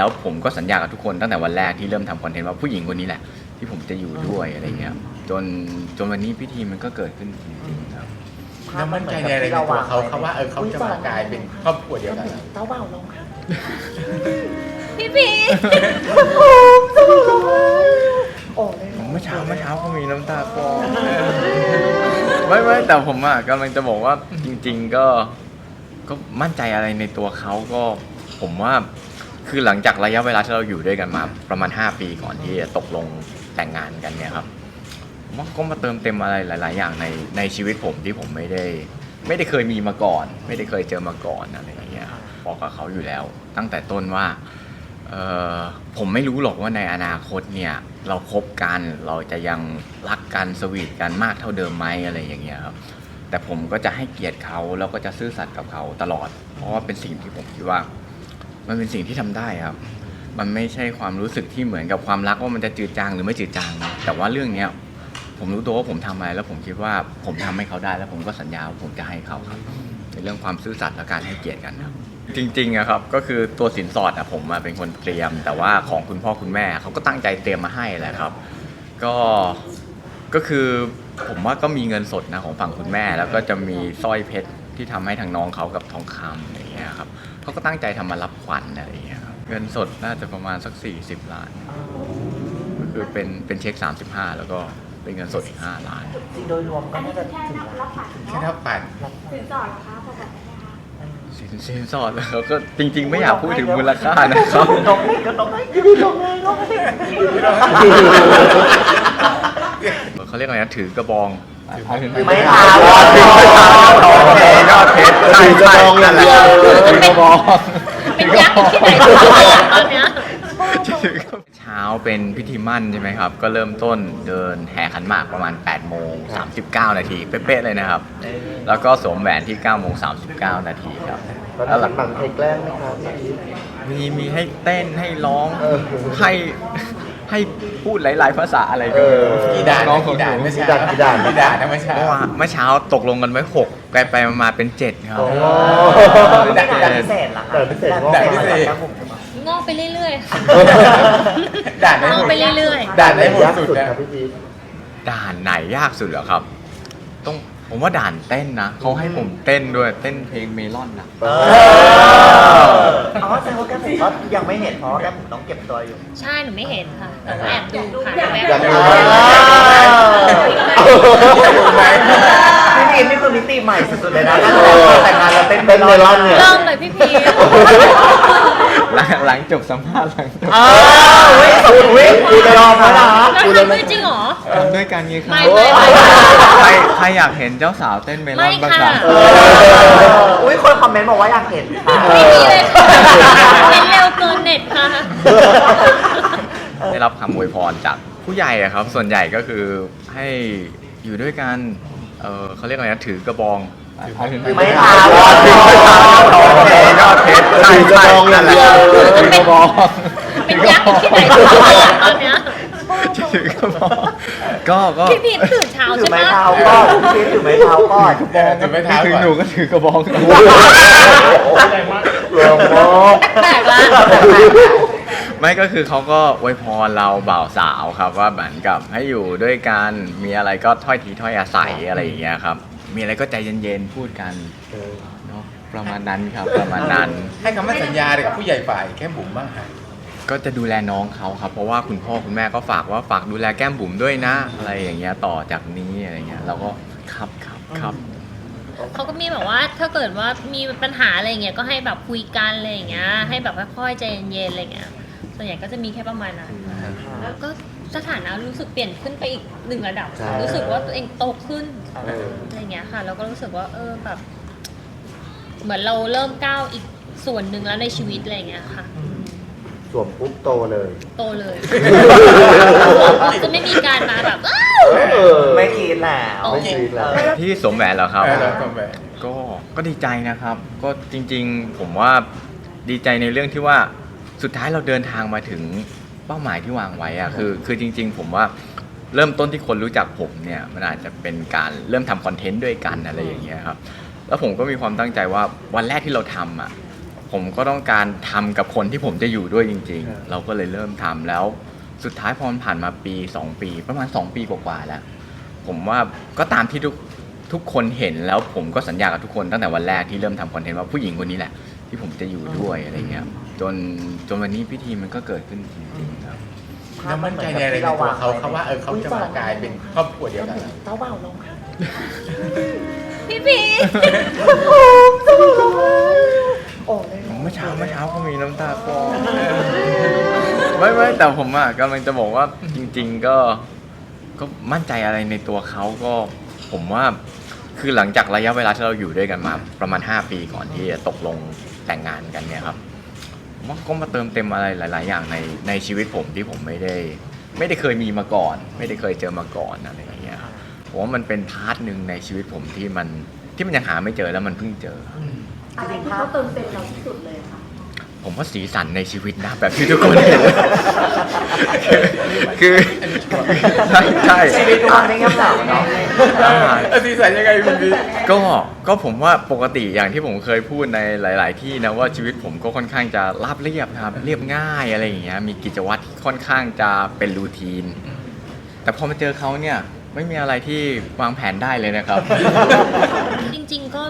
แล้วผมก็สัญญากับทุกคนตั้งแต่วันแรกที่เริ่มทำคอนเทนต์ว่าผู้หญิงคนนี้แหละ ที่ผมจะอยู่ด้วยอะไรเงี้ยจนจนวันนี้พิธีมันก็เกิดขึ้นจริงๆครับ แล้วมั่นใจในอะไรในตัวเขาเขาว่าเออเขาจะมากลายเป็นครอบครัวเดียวกันเราเต้าเบาลงค่ะพี่พีโอ้เลยเมื่อเช้าเมื่อเช้าเขามีน้ำตาคลอไม่ไม่แต่ผมอะกำลังจะบอกว่าจริง ๆ ก็ก็มั่นใจอะไรในตัวเขาก็ ผมว่า คือหลังจากระยะเวลาที่เราอยู่ด้วยกันมาประมาณ 5 ปีก่อนที่จะตกลงแต่งงานกันเนี่ยครับผมว่าก็มาเติมเต็มอะไรหลาย ๆ อย่างในในชีวิตผมที่ผมไม่ได้ ไม่ได้เคยมีมาก่อน ไม่ได้เคยเจอมาก่อนอะไรอย่างเงี้ยบอกกับเขาอยู่แล้ว ตั้งแต่ต้นว่าเออผมไม่รู้หรอกว่าในอนาคตเนี่ยเราคบกันเราจะยังรักกันสวีทกันมากเท่าเดิมไหมอะไรอย่างเงี้ยครับแต่ผมก็จะให้เกียรติเขาแล้วก็จะซื่อสัตย์กับเขาตลอด เพราะว่าเป็นสิ่งที่ผมคิดว่า มันเป็นสิ่งที่ทำได้ครับ มันไม่ใช่ความรู้สึกที่เหมือนกับความรักว่ามันจะจืดจางหรือไม่จืดจาง แต่ว่าเรื่องเนี้ยผมรู้ตัวว่าผมทำอะไรแล้วผมคิดว่าผมทำให้เขาได้ แล้วผมก็สัญญาว่าผมจะให้เขาครับ ในเรื่องความซื่อสัตย์และการให้เกียรติกันครับ จริงๆอะครับก็คือตัวสินสอดอะผมเป็นคนเตรียม แต่ว่าของคุณพ่อคุณแม่เขาก็ตั้งใจเตรียมมาให้แหละครับ ก็ก็คือผมว่าก็มีเงินสดนะของฝั่งคุณแม่ แล้วก็จะมีสร้อยเพชรที่ทำให้ทางน้องเขากับทองคำอย่างเงี้ยครับ เขาก็ตั้งใจทำมารับขวัญอะไรอย่างเงี้ยครับเงินสดน่าจะประมาณสัก 40 ล้าน ก็คือเป็นเป็นเช็ค 35 แล้วก็เป็นเงินสดอีก 5 ล้าน จริงโดยรวมก็น่าจะถึงล้านแค่เท่าปัน สินสอดเหรอคะพอบอกได้ไหมคะสินสินสอดแล้วก็จริง ๆ ไม่อยากพูดถึงมูลค่านะครับตรงนี้ก็ตรงนี้ยืนตรงนี้ตรงนี้เขาเรียกอะไรนะถือกระบอง ไม่ถามถือกระบองโอเคยอดเพชรใช่ใช่นั่นแหละถือกระบองเป็นยักษ์ที่ไหนตอนเนี้ยเช้าเป็นพิธีมั่นใช่ไหมครับ ก็เริ่มต้นเดินแห่ขันหมากประมาณ8โมง39 นาทีเป๊ะๆเลยนะครับ แล้วก็สวมแหวนที่9โมง39 นาทีครับแล้วหลังบังใครแกล้งไหมครับมีมีให้เต้นให้ร้องเออให้ ให้พูดหลาย ๆ ภาษาอะไรเอก็อกี่ด่านน้องนะคนกี่ด่านหนู ไม่ใช่กี่ด่านกี่ด่าน กี่ด่านนะไม่ใช่เมื่อวานเมื่อเช้าตกลงกันไว้หกไปไปๆมาๆเป็นเจ็ดครับ โอ้ด่านด่านพิเศษเหรอคะด่านพิเศษ ด่านพิเศษครับผมงอกไปเรื่อยๆค่ะ ด่านไหนมโหองดไปเรื่อย ด่านไหนโหดยากสุสุดดนะ ครับพี่พีท ด่านไหนยากสุดเหรอครับ ต้องผมว่าด่านเต้นนะเขาให้ผมเต้นด้วยเต้นเพลงเมลอนนะ เออ๋ อแสดงว่าแก้มผมก็ยังไม่เห็นเพราะว่าแก้มผมต้องเก็บตัวอยู่ๆใช่หนูไม่เห็นค่ะแต่แอบดูผ่านแวบอยากดูไหม พี่พีนี่คือมิติใหม่สุดๆเลยนะแต่งงานเราเต้นเต้นเมลอนเนี่ย เริ่มเลยพี่พีหลังหลังจบสัมภาษณ์หลังจบ อ้าวเว้ยสุดเว้ยกูจะรอมาละแล้วทำด้วยจริงเหรอ ทำด้วยกันไงครับไม่ไม่ไม่ ใครใครอยากเห็นเจ้าสาวเต้นเมลอนไม่บ้างค่ะครับอุ้ยคนคอมเมนต์บอกว่าอยากเห็นค่ะไม่มีเลยค่ะเป็นเร็วเกินเน็ตค่ะ ได้รับคำอวยพรจากผู้ใหญ่อะครับ ส่วนใหญ่ก็คือให้อยู่ด้วยกัน เออเขาเรียกอะไรนะถือกระบองไม่ถามโอเคยอดเพชรใช่ใช่นั่นแหละ ถือกระบอง เป็นยักษ์ที่ไหนตอนเนี้ย ถือกระบองก็ก็พี่พีตื่นเช้าถือใช่ไม้ปะเท้าก่อนพี่ถือไม้เท้าก่อนถือไม่เท้าถือก่อนหนูก็ถือกระบองเรื่องมากแปลกละไม่ก็คือเขาก็อวยพรเราบ่าวสาวครับว่าเหมือนกับให้อยู่ด้วยกันมีอะไรก็ถ้อยทีถ้อยอาศัยอะไรอย่างเงี้ยครับ มีอะไรก็ใจเย็นๆพูดกันเนาะประมาณนั้นครับประมาณนั้น ให้คำมั่นสัญญาเลยกับผู้ใหญ่ฝ่ายแค่บุ๋มบ้างฮะ ก็จะดูแลน้องเขาครับ เพราะว่าคุณพ่อคุณแม่ก็ฝากว่าฝากดูแลแก้มบุ๋มด้วยนะ อะไรอย่างเงี้ยต่อจากนี้อะไรเงี้ยเราก็ครับครับครับ เขาก็มีแบบว่าถ้าเกิดว่ามีปัญหาอะไรอย่างเงี้ยก็ให้แบบคุยกันอะไรอย่างเงี้ยให้แบบค่อยๆใจเย็นๆอะไรอย่างเงี้ยส่วนใหญ่ก็จะมีแค่ประมาณนั้นแล้วก็สถานะรู้สึกเปลี่ยนขึ้นไปอีกหนึ่งระดับ ใช่ รู้สึกว่าตัวเองโตขึ้นเอออะไรอย่างเงี้ยค่ะแล้วก็รู้สึกว่าเออแบบ เหมือนเราเริ่มก้าวอีกส่วนหนึ่งแล้วในชีวิตอะไรอย่างเงี้ยค่ะ สวมปุ๊บโตเลย โตเลย จะไม่มีการมาแบบอ้าวเออ ไม่คิดแล้ว ไม่คิดแล้ว ที่สวมแหวนเหรอครับเออเราทำแบบ ก็ก็ดีใจนะครับ ก็จริงๆ ผมว่าดีใจในเรื่องที่ว่าสุดท้ายเราเดินทางมาถึงเป้าหมายที่วางไว้อะคือ คือจริง ๆ ผมว่าเริ่มต้นที่คนรู้จักผมเนี่ยมันอาจจะเป็นการเริ่มทำคอนเทนต์ด้วยกันอะไรอย่างเงี้ยครับ แล้วผมก็มีความตั้งใจว่าวันแรกที่เราทำอะ ผมก็ต้องการทำกับคนที่ผมจะอยู่ด้วยจริงครับๆเราก็เลยเริ่มทำแล้ว สุดท้ายพอมันผ่านมาปี 2 ปี ประมาณ 2 ปีกว่าๆแล้ว ผมว่าก็ตามที่ทุกทุกคนเห็นแล้วผมก็สัญญากับทุกคนตั้งแต่วันแรกที่เริ่มทำคอนเทนต์ว่าผู้หญิงคนนี้แหละ ที่ผมจะอยู่ด้วยอะไรเงี้ยจนจนวันนี้พิธีมันก็เกิดขึ้นจริงๆครับแล้วมั่นใจในอะไรในตัวเขาเขาว่าเออเขาจะมากลายเป็นครอบครัวเดียวกันเต้าเบาลงพี่พีโอ้ยเมื่อเช้าเมื่อเช้าก็มีน้ำตาคลอไม่ไม่แต่ผมอะกำลังจะบอกว่าจริง ๆ ก็ก็มั่นใจอะไรในตัวเขาก็ผมว่าคือหลังจากระยะเวลาที่เราอยู่ด้วยกันมา ประมาณ 5 ปีก่อนที่จะตกลงแต่งงานกันเนี่ยครับผมว่าก็มาเติมเต็มอะไรหลาย ๆ อย่างในในชีวิตผมที่ผมไม่ได้ ไม่ได้เคยมีมาก่อน ไม่ได้เคยเจอมาก่อนอะไรอย่างเงี้ยครับผมว่ามันเป็นพาร์ทหนึ่งในชีวิตผมที่มันที่มันยังหาไม่เจอแล้วมันเพิ่งเจอ อะไรที่เขาเติมเต็มเราที่สุดเลยค่ะ ผมว่าสีสันในชีวิตนะ แบบที่ทุกคนเห็น คือใช่ใช่ชีวิตทุกวันไม่เงียบเหงาเนาะ อ่าเออสีสันยังไงคุณพี่ ก็ก็ผมว่าปกติอย่างที่ผมเคยพูดในหลาย ๆ ที่นะว่าชีวิตผมก็ค่อนข้างจะราบเรียบครับ เรียบง่ายอะไรอย่างเงี้ยมีกิจวัตรที่ค่อนข้างจะเป็นรูทีน แต่พอมาเจอเขาเนี่ยไม่มีอะไรที่วางแผนได้เลยนะครับ จริงๆก็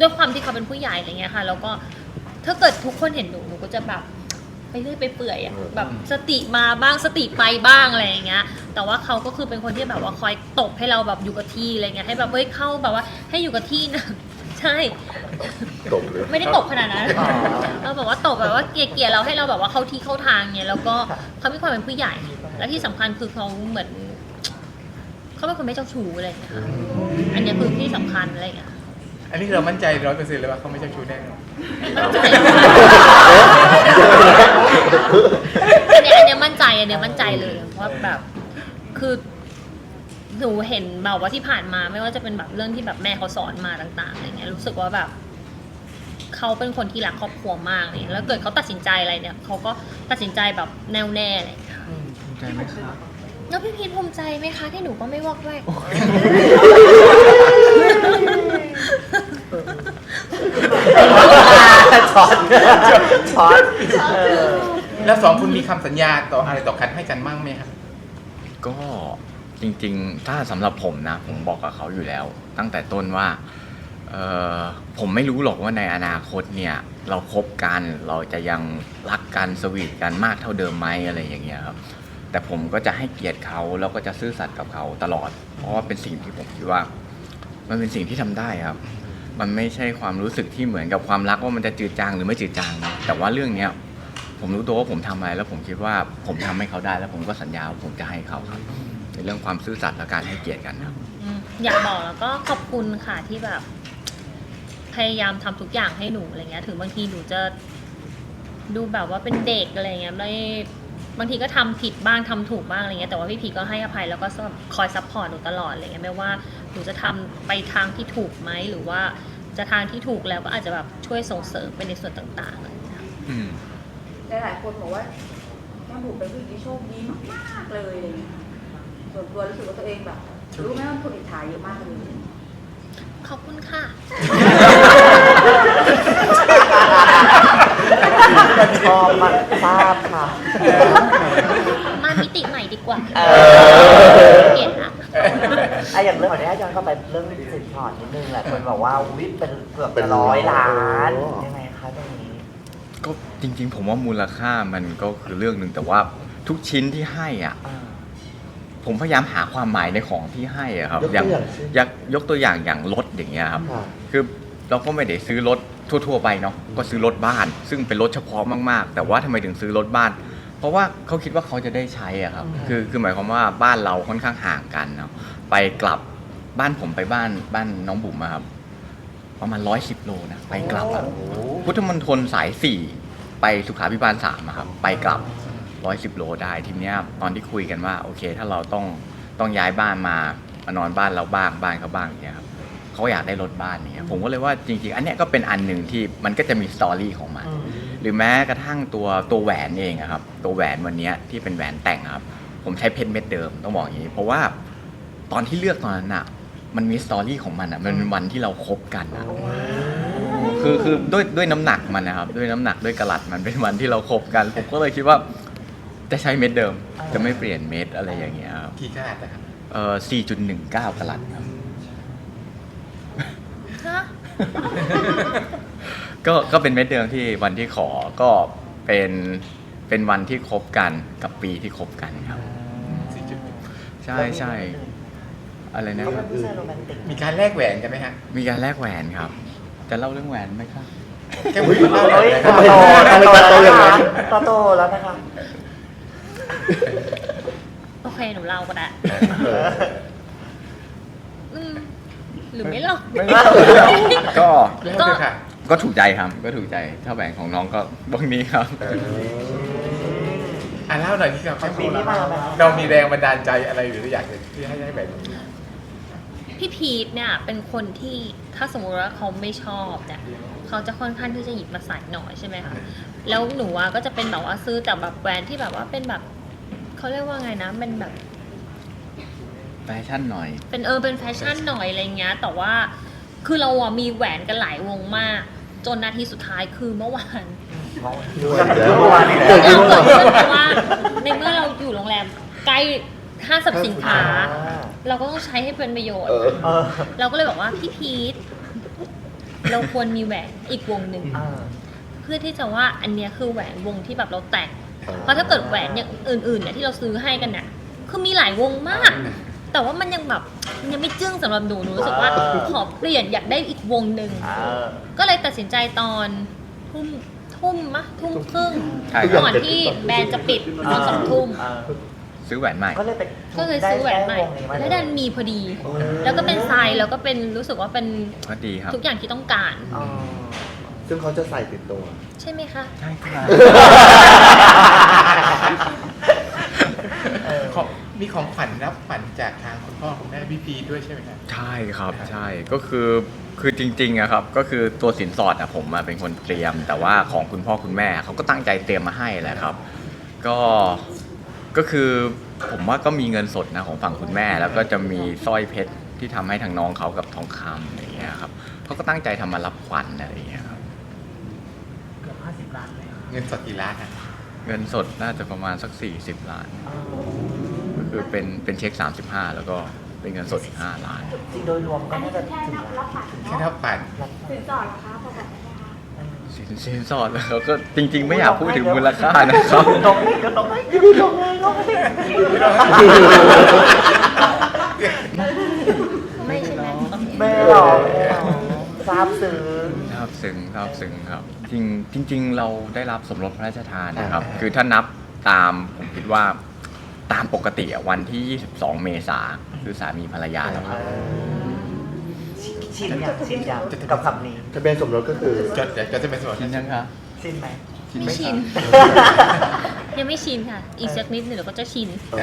ด้วยความที่เขาเป็นผู้ใหญ่อะไรเงี้ยค่ะ แล้วก็ถ้าเกิดทุกคนเห็นหนูหนูก็จะแบบไปเรื่อยไปเปื่อยอะแบบสติมาบ้างสติไปบ้างอะไรอย่างเงี้ย แต่ว่าเขาก็คือเป็นคนที่แบบว่าคอยตบให้เราแบบอยู่กับที่อะไรเงี้ยให้แบบเฮ้ยเข้าแบบว่าให้อยู่กับที่นะ ใช่ ตบเลยไม่ได้ตบขนาดนั้นเราแบบว่าตบแบบว่าเกลี่ยๆเราให้เราแบบว่าเข้าที่เข้าทางเนี่ยแล้วก็เขามีความเป็นผู้ใหญ่ และที่สำคัญคือเขาเหมือน เขาเป็นคนไม่เจ้าชู้อะไรอย่างเงี้ยค่ะอันเนี้ยคือที่สำคัญอะไรอย่างเงี้ย อันนี้เรามั่นใจร้อยเปอร์เซ็นต์เลยว่าเขาไม่ใช่ชู้แน่นอนอันเนี้ยอันเนี้ยมั่นใจอันเนี้ยมั่นใจเลยว่าแบบคือหนูเห็นแบบว่าที่ผ่านมาไม่ว่าจะเป็นแบบเรื่องที่แบบแม่เขาสอนมาต่าง ๆอะไรเงี้ยรู้สึกว่าแบบเขาเป็นคนที่รักครอบครัวมากเลยแล้วเกิดเขาตัดสินใจอะไรเนี่ยเขาก็ตัดสินใจแบบแน่วแน่อะไรอย่างเลย ภูมิใจไหมครับ แล้วพี่พีทภูมิใจไหมคะที่หนูก็ไม่วอกแวก ช็อตช็อตเออแล้วสองคุณมีคำสัญญาต่ออะไรต่อกันให้กันมั่งไหมครับ ก็จริงๆ ถ้าสำหรับผมนะ ผมบอกกับเขาอยู่แล้ว ตั้งแต่ต้นว่าเออผมไม่รู้หรอกว่าในอนาคตเนี่ย เราคบกันเราจะยังรักกันสวีทกันมากเท่าเดิมไหมอะไรอย่างเงี้ยครับ แต่ผมก็จะให้เกียรติเขาแล้วก็จะซื่อสัตย์กับเขาตลอด เพราะว่าเป็นสิ่งที่ผมคิดว่า มันเป็นสิ่งที่ทำได้ครับ มันไม่ใช่ความรู้สึกที่เหมือนกับความรักว่ามันจะจืดจางหรือไม่จืดจางนะแต่ว่าเรื่องเนี้ยผมรู้ตัวว่าผมทำอะไร แล้วผมคิดว่าผมทำให้เขาได้ แล้วผมก็สัญญาว่าผมจะให้เขาครับในเรื่องความซื่อสัตย์และการให้เกียรติกันครับ อืมอยากบอกแล้วก็ขอบคุณค่ะที่แบบ พยายามทำทุกอย่างให้หนูอะไรเงี้ย ถึงบางทีหนูจะดูแบบว่าเป็นเด็กอะไรเงี้ยไม่ บางทีก็ทำผิดบ้างทำถูกบ้างอะไรเงี้ยแต่ว่าพี่พีก็ให้อภัยแล้วก็คอยซัพพอร์ตหนูตลอดอะไรเงี้ยไม่ว่าหนูจะทำไปทางที่ถูกไหมหรือว่าจะทางที่ถูกแล้วก็อาจจะแบบช่วยส่งเสริมไปในส่วนต่างๆอะไรเงี้ยอืมหลายๆคนบอกว่าแก้มบุ๋มเป็นผู้หญิงที่โชคดีมากๆเลยอะไรอย่างเงี้ยส่วนตัวรู้สึกว่าตัวเองแบบรู้ไหมว่าคนอิจฉาเยอะมากเลยขอบคุณค่ะ ชอบมากทราบค่ะ มามิติใหม่ดีกว่าเออ เปลี่ยนละอะอย่างเรื่องของนี้ย้อนเข้าไปเรื่องสินสอดนิดนึงแหละคนบอกว่าวิเป็นเกือบจะร้อยล้านยังไงคะตรงนี้ ก็จริง ๆ ผมว่ามูลค่ามันก็คือเรื่องหนึ่งแต่ว่าทุกชิ้นที่ให้อะอ่าผมพยายามหาความหมายในของที่ให้อะครับยกตัวอย่างเช่นยกยกตัวอย่างอย่างรถอย่างเงี้ยครับ ค่ะ คือเราก็ไม่ได้ซื้อรถ ทั่วๆไปเนาะก็ซื้อรถบ้าน ซึ่งเป็นรถเฉพาะมากๆ แต่ว่าทำไมถึงซื้อรถบ้าน เพราะว่าเขาคิดว่าเขาจะได้ใช้อะครับคือคือหมายความว่าบ้านเราค่อนข้างห่างกันเนาะไปกลับบ้านผมไปบ้านบ้านน้องบุ๋มอะครับประมาณร้อยสิบโลนะไปกลับอะพุทธมณฑลสายสี่ไปสุขาพิบาลสามอะครับไปกลับร้อยสิบโลได้ทีเนี้ยตอนที่คุยกันว่าโอเค ถ้าเราต้องต้องย้ายบ้านมามานอนบ้านเราบ้างบ้านเขาบ้างอย่างเงี้ยครับ เขาอยากได้รถบ้านเนี่ยผมก็เลยว่าจริงๆ อันเนี้ยก็เป็นอันหนึ่งที่มันก็จะมีสตอรี่ของมัน หรือแม้กระทั่งตัวตัวแหวนเองอะครับ ตัวแหวนวันเนี้ยที่เป็นแหวนแต่งอะครับ ผมใช้เพชรเม็ดเดิมต้องบอกอย่างนี้ เพราะว่าตอนที่เลือกตอนนั้นอะมันมีสตอรี่ของมันอะมันเป็นวันที่เราคบกันอะคือคือคือด้วยด้วยน้ำหนักมันนะครับ ด้วยน้ำหนักด้วยกะลัดมันเป็นวันที่เราคบกัน ผมก็เลยคิดว่าจะใช้เม็ดเดิม จะไม่เปลี่ยนเม็ดอะไรอย่างเงี้ยครับกี่ขนาดนะครับเออ4.19กะลัดครับ ฮะ ก็ก็เป็นเม็ดเดิมที่วันที่ขอก็เป็นเป็นวันที่คบกันกับปีที่คบกันครับ สี่จุดใช่ใช่อะไรนะเขาคเป็รันบผู้ชายโรแมนติกมีการแลกแหวนกันไหมฮะมีการแลกแหวนครับ จะเล่าเรื่องแหวนไหมครับ แค่คุยกันเล่าเฮ้ยเลยตาโตทำไมตาตาโตโตแล้วอย่างนั้นะคะนตาโตแล้วนะคะ โอเคหนูเล่าก็ได้ เอออืมหรือไม่เล่าก็เล่าเลยค่ะก็ถูกใจครับ ก็ถูกใจถ้าแหวนของน้องก็วงนี้ครับเอออะเล่าหน่อยที่เรามันปีนี้มาไหมคะเรามีแรงบันดาลใจอะไรหรืออยากจะที่ให้ได้แหวนตรงนี้พี่พีทเนี่ยเป็นคนที่ถ้าสมมติว่าเขาไม่ชอบเนี่ยเขาจะค่อนข้างที่จะหยิบมาใส่หน่อยใช่ไหมคะแล้วหนูอะก็จะเป็นแบบว่าซื้อแต่แบบแบรนด์ที่แบบว่าเป็นแบบเขาเรียกว่าไงนะเป็นแบบ แฟชั่นหน่อย เป็นเออเป็นแฟชั่นหน่อยอะไรเงี้ย แต่ว่าคือเราอะมีแหวนกันหลายวงมาก จนนาทีสุดท้ายคือเมื่อวานด้วยเดี๋ยวเมื่อวานนี่แหละเรื่องเกิดขึ้นเพราะว่าในเมื่อเราอยู่โรงแรมใกล้ห้างสรรพสินค้า เราก็ต้องใช้ให้เป็นประโยชน์เออเออเราก็เลยบอกว่าพี่พีทเราควรมีแหวนอีกวงหนึ่งเออเพื่อที่จะว่าอันเนี้ยคือแหวนวงที่แบบเราแต่งเพราะถ้าเกิดแหวนอย่างอื่นๆเนี่ยที่เราซื้อให้กันเนี่ยคือมีหลายวงมาก แต่ว่ามันยังแบบมันยังไม่จึ้งสำหรับหนูหนูรู้สึกว่าอ่าขอเปลี่ยนอยากได้อีกวงหนึ่งเออ ก็เลยตัดสินใจตอนทุ่มทุ่มมะทุ่มครึ่งใช่ครับ ก่อนที่แบรนด์จะปิดตอนสองทุ่มเออซื้อแหวนใหม่ ก็เลยไปก็เลยซื้อแหวนใหม่ ได้วงนี้าแล้วดันมีพอดีแล้วก็เป็นไซส์แล้วก็เป็นรู้สึกว่าเป็นก็ดีครับ ทุกอย่างที่ต้องการ อ๋อซึ่งเขาจะใส่ติดตัว ใช่ไหมคะ ใช่ครับเออของ มีของขวัญรับขวัญจากทางคุณพ่อคุณแม่พี่พีด้วยใช่ไหมครับ ใช่ครับใช่ก็คือคือจริงๆอะครับก็คือตัวสินสอดอะผมมาเป็นคนเตรียม แต่ว่าของคุณพ่อคุณแม่เขาก็ตั้งใจเตรียมมาให้แหละครับ ก็ก็คือผมว่าก็มีเงินสดนะของฝั่งคุณแม่ แล้วก็จะมีสร้อยเพชรที่ทำให้ทางน้องเขากับทองคำอย่างเงี้ยครับเขาก็ตั้งใจทำมารับขวัญอะไรอย่างเงี้ยครับเกือบห้าสิบล้านเลยเงินสดกี่ล้านฮะเงินสดน่าจะประมาณสัก 40 ล้านก็ คือเป็นเป็นเช็ค 35 แล้วก็เป็นเงินสดอีก5ล้าน จริงโดยรวมก็น่าจะถึงล้านแค่รับขวัญสินสอดเหรอคะพอบอกได้ไหมคะสินสินสอดแล้วก็จริง ๆ ไม่อยากพูดถึงมูลค่านะครับ ตรงนี้ก็ตรงนี้ก็ตรงนี้ตรงนี้ไม่ใช่ไหมโอเคไม่หรอกไม่หรอกทราบซึ้งทราบซึ้งทราบซึ้งครับจริงจริง ๆ เราได้รับสมรสพระราชทานนะครับคือถ้านับตามผมคิดว่า ตามปกติอะวันที่ 22 เมษาคือสามีภรรยาแล้วครับชินยังชินยังกับคำนี้ทะเบียนสมรสก็คือจดเดี๋ยวจะเป็นสมรสชินยังคะชินไหมไม่ชิน ยังไม่ชินค่ะ อีกสักนิดหนึ่งเดี๋ยวก็จะชินเอ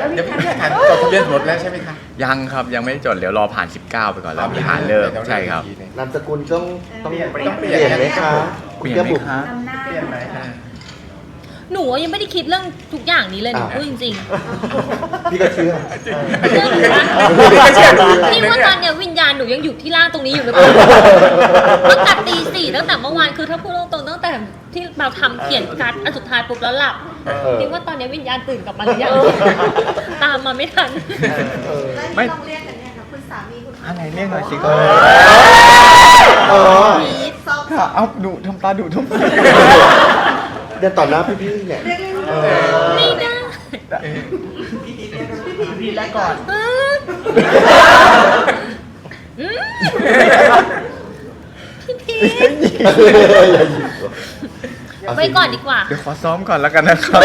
อเดี๋ยวพี่พีถามจดทะเบียนสมรสแล้วใช่ไหมคะยังครับยังไม่ได้จดเดี๋ยวรอผ่าน 19 ไปก่อนแล้วมีหารเลิกใช่ครับนามสกุลต้องต้องเปลี่ยนเปลี่ต้องเปลี่ยยนนไหมคะเปลี่ยนไหมคะนำหน้าเปลี่ยนไหมคะ หนูยังไม่ได้คิดเรื่องทุกอย่างนี้เลยหนูพูดจริงพี่ก็เชื่อๆเรื่องหนูนะไม่เชื่อดูพี่ว่าตอนเนี้ยวิญญาณหนูยังอยู่ที่ร่างตรงนี้อยู่หรือเปล่าตั้งแต่ตีสี่ตั้งแต่เมื่อวานคือถ้าพูดตรงๆตั้งแต่ที่เราทำเขียนการ์ดอันสุดท้ายปุ๊บแล้วหลับเออ พี่ว่าตอนนี้วิญญาณตื่นกลับมาหรือยังตามมาไม่ทัน เออแล้วไม่ นี่ต้องเรียกกันเนี่ยค่ะคุณสามีคุณภรอะไรเรียกหน่อยสิเอคะอเออซอฟค่ะเอาดุทำตาดุทำไม เดี๋ยวต่อหน้าพี่ๆเนี่ยเรียกได้ไหมเออ ไม่ได้พี่แรกก่อน อืมอืมพี่พีชอย่าหยิบไว้ก่อนดีกว่า เดี๋ยวขอซ้อมก่อนแล้วกันนะครับ